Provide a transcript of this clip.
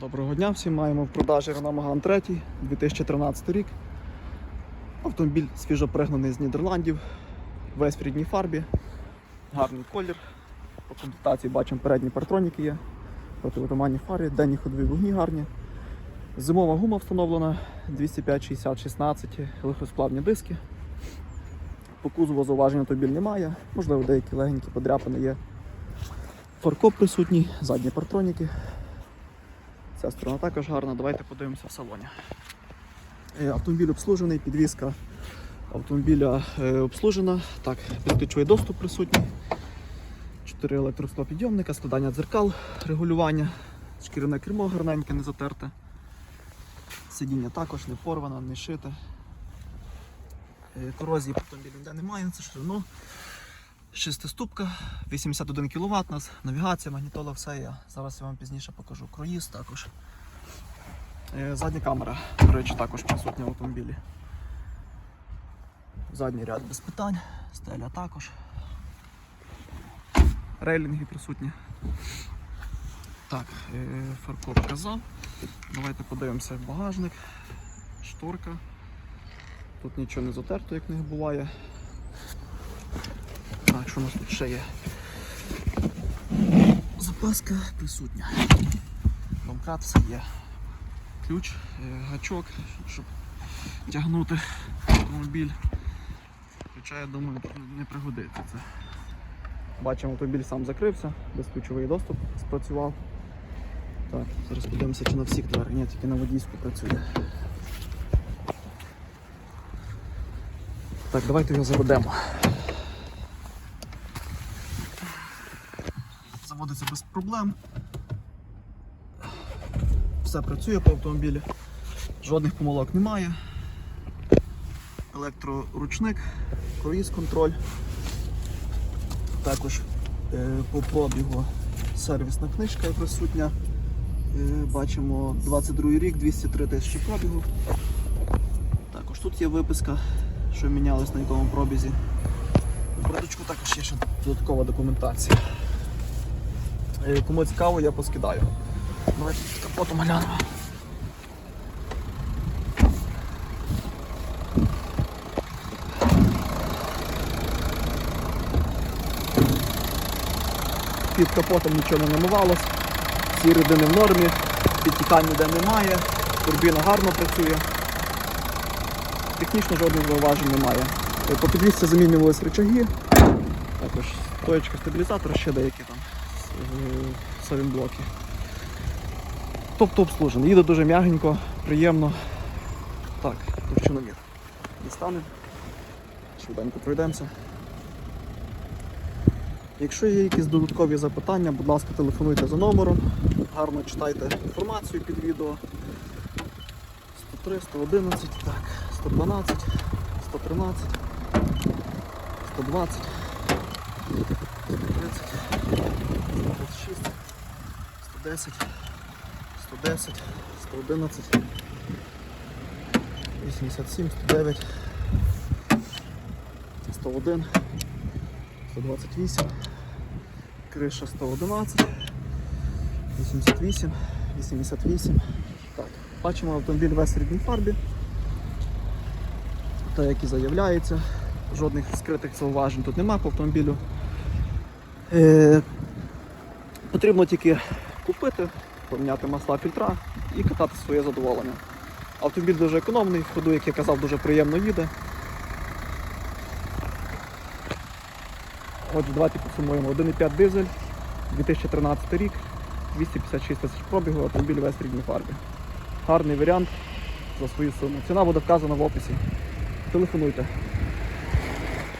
Доброго дня всім маємо в продажі Renault Megane 3 2013 рік. Автомобіль свіжопригнаний з Нідерландів, весь в рідній фарбі, гарний колір. По комплектації бачимо передні партроніки є, противотуманні фари, денні ходові вогні гарні. Зимова гума встановлена 205 60 16 легкосплавні диски. По кузову зауважень автомобіль немає, можливо, деякі легенькі подряпини є. Фаркоп присутній, задні партроніки. Ця сторона також гарна. Давайте подивимося в салоні. Е, Автомобіль обслужений, підвізка автомобіля е, обслужена. Так, безключовий доступ присутній. 4 електросклопідйомника, складання дзеркал, регулювання, шкіряне кермо гарненьке, не затерте. Сидіння також не порване, не шите. Е, Корозії по немає, це Renault. Шестиступка, 81 кВт у нас, навігація, магнітола, все є. Зараз я вам пізніше покажу. Круїз також. Е, Задня камера, до речі, також присутня в автомобілі. Задній ряд без питань, стеля також. Рейлінги присутні. Так, е, фаркоп казав. Давайте подивимося багажник, шторка. Тут нічого не затерто, як них буває. Так, що у нас тут ще є? Запаска присутня. Домкрат все є. Ключ, е, гачок, щоб тягнути автомобіль. Хоча я думаю, не пригодиться це. Бачимо, автомобіль сам закрився, безключовий доступ спрацював. Так, зараз подивимося, чи на всіх дверях. Ні, тільки на водійську працює. Так, давайте його заведемо. Заводиться без проблем. Все працює по автомобілі. Жодних помилок немає. Електроручник, круїз контроль. Також е, по пробігу сервісна книжка присутня. Е, бачимо 22 рік, 203 тисячі пробігу. Також тут є виписка, що мінялось на якому пробізі. У бардачку також є ще додаткова документація. Е, Кому цікаво, я поскидаю. Давайте під капотом глянемо. Під капотом нічого не намивалось, всі рідини в нормі, підтікань ніде немає, турбіна гарно працює. Технічно жодних зауважень немає. Е, По підвісці замінювалися рычаги, також стоєчка стабілізатора, ще деякі там е, салінблоки. Тобто обслужений. Їде дуже м'ягенько, приємно. Так, товщиномір. Дістанемо. Швиденько пройдемося. Якщо є якісь додаткові запитання, будь ласка, телефонуйте за номером. Гарно читайте інформацію під відео. 103, 111, так, 112, 113, 120, 110, 110, 111, 87, 109, 101, 128, криша 111, 88, 88. Так, бачимо автомобіль в рідній фарбі. Та як і заявляється, жодних скритих зауважень тут немає по автомобілю. Е, потрібно тільки купити, поміняти масла фільтра і катати своє задоволення. Автомобіль дуже економний, в ходу, як я казав, дуже приємно їде. Отже, давайте підсумуємо. 1,5 дизель, 2013 рік, 256 тисяч пробігу, автомобіль весь в рідній фарбі. Гарний варіант за свою суму. Ціна буде вказана в описі. Телефонуйте.